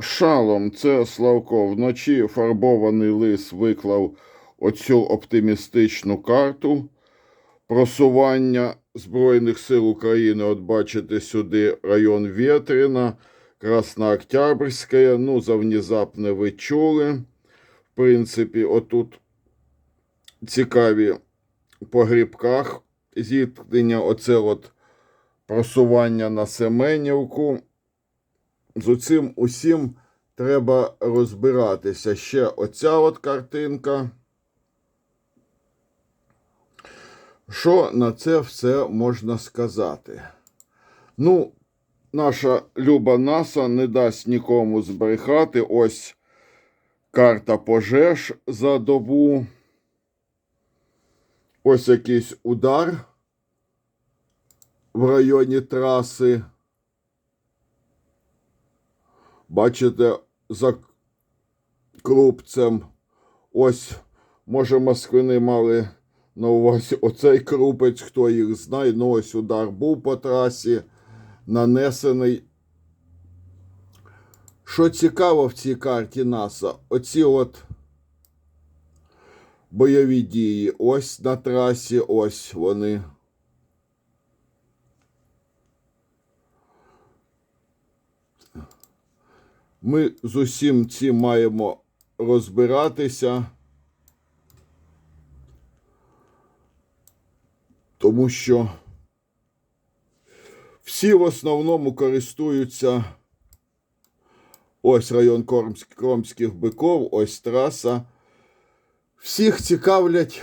Шалом, це Славко. Вночі фарбований лис виклав оцю оптимістичну карту просування Збройних сил України. От бачите сюди район Вєтрина, Краснооктябрьська. Ну, за внезапне ви чули. В принципі, отут цікаві по грибках зіткнення. Оце от просування на Семенівку з цим усім треба розбиратися. Ще оця от картинка. Що на це все можна сказати? Ну, наша люба НАСА не дасть нікому збрехати. Ось карта пожеж за добу. Ось якийсь удар в районі траси. Бачите, за крупцем. Ось, може, москвини мали на увазі оцей крупець, хто їх знає. Ну, ось удар був по трасі, нанесений. Що цікаво в цій карті НАСА, оці от бойові дії. Ось на трасі, ось вони. Ми з усім цим маємо розбиратися, тому що всі в основному користуються ось район Кромських биков, ось траса. Всіх цікавлять,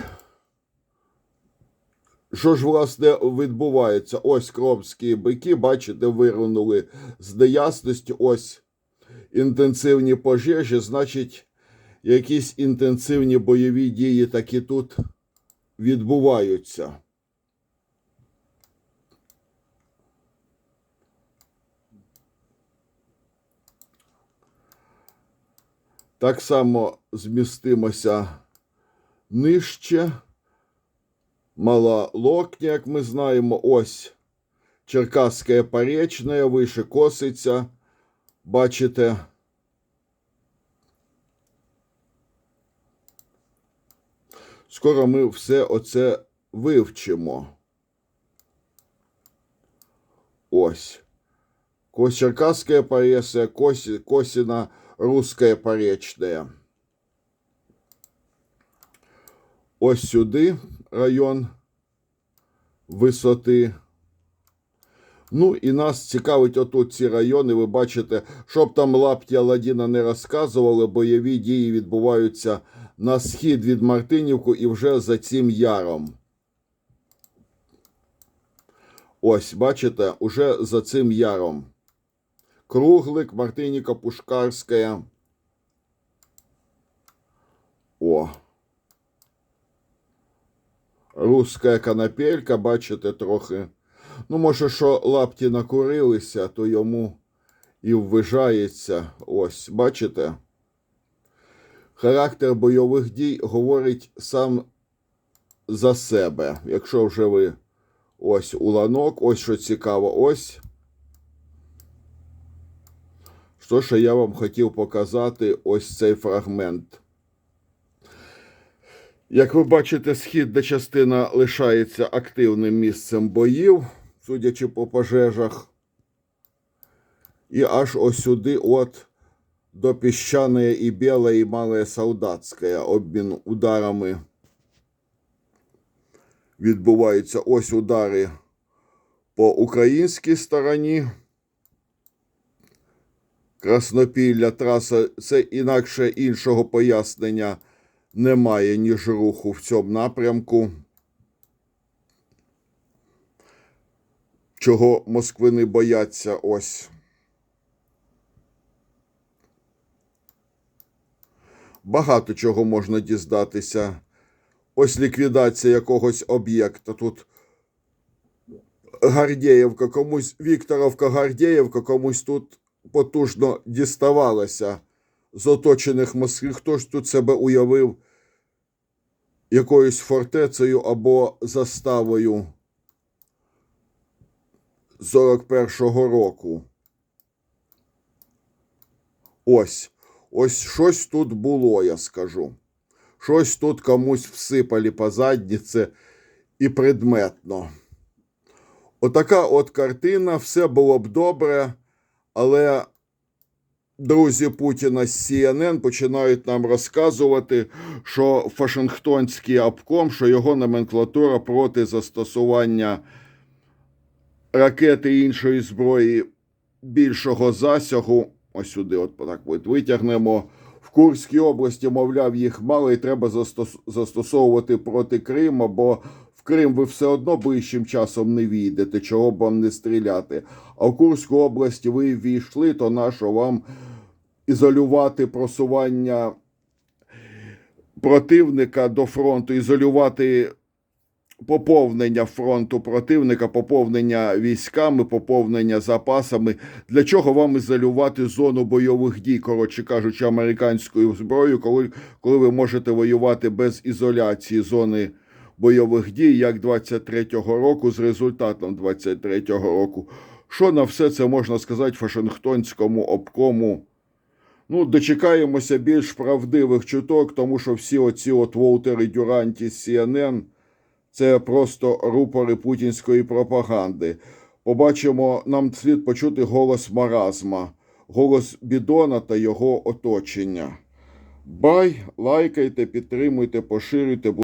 що ж власне відбувається. Ось кромські бики, бачите, вирунули з неясності. Ось інтенсивні пожежі, значить, якісь інтенсивні бойові дії таки тут відбуваються. Так само змістимося нижче. Мала локня, як ми знаємо, ось Черкаська Поречна, вище коситься. Бачите. Скоро ми все оце вивчимо. Ось. Кось Черкасская Поресия, Коси, Косина Русская Поречная. Ось сюди район висоти. Ну і нас цікавить отут ці райони. Ви бачите, щоб там лапті Аладдіна не розказували, бойові дії відбуваються на схід від Мартинівку і вже за цим яром. Ось, бачите, уже за цим яром. Круглик, Мартиніка Пушкарська. О. Руська канапелька, бачите, трохи. Ну, може, що лапті накурилися, то йому і ввижається. Ось, бачите? Характер бойових дій говорить сам за себе. Якщо вже ви ось уланок, ось що цікаво, ось. Що ще я вам хотів показати ось цей фрагмент. Як ви бачите, східна частина лишається активним місцем боїв, судячи по пожежах. І аж ось сюди, от до піщаної і білої, і малої солдатської обмін ударами відбуваються ось удари по українській стороні. Краснопілля траса це інакше іншого пояснення немає, ніж руху в цьому напрямку. Чого москвини бояться ось. Багато чого можна дізнатися. Ось ліквідація якогось об'єкта. Тут Гардіївка, комусь Вікторовка Гардіївка, комусь тут потужно діставалася з оточених Москви. Хто ж тут себе уявив якоюсь фортецею або заставою 41-го року? Ось. Ось щось тут було, я скажу. Щось тут комусь всипали по задніці і предметно. Отака от картина, все було б добре, але друзі Путіна з CNN починають нам розказувати, що Вашингтонський обком, що його номенклатура проти застосування ракети іншої зброї більшого засягу. Ось сюди, от так витягнемо. В Курській області, мовляв, їх мало і треба застос- застосовувати проти Крима, бо в Крим ви все одно ближчим часом не війдете, чого б вам не стріляти. А в Курську область ви війшли, то нащо вам ізолювати просування противника до фронту, ізолювати поповнення фронту противника, поповнення військами, поповнення запасами. Для чого вам ізолювати зону бойових дій, коротше кажучи, американською зброєю, коли, коли ви можете воювати без ізоляції зони бойових дій, як 23-го року, з результатом 23-го року. Що на все це можна сказати Вашингтонському обкому? Ну, дочекаємося більш правдивих чуток, тому що всі оці от Волтери Дюранті CNN – це просто рупори путінської пропаганди. Побачимо, нам слід почути голос маразма, голос бідона та його оточення. Бай, лайкайте, підтримуйте, поширюйте.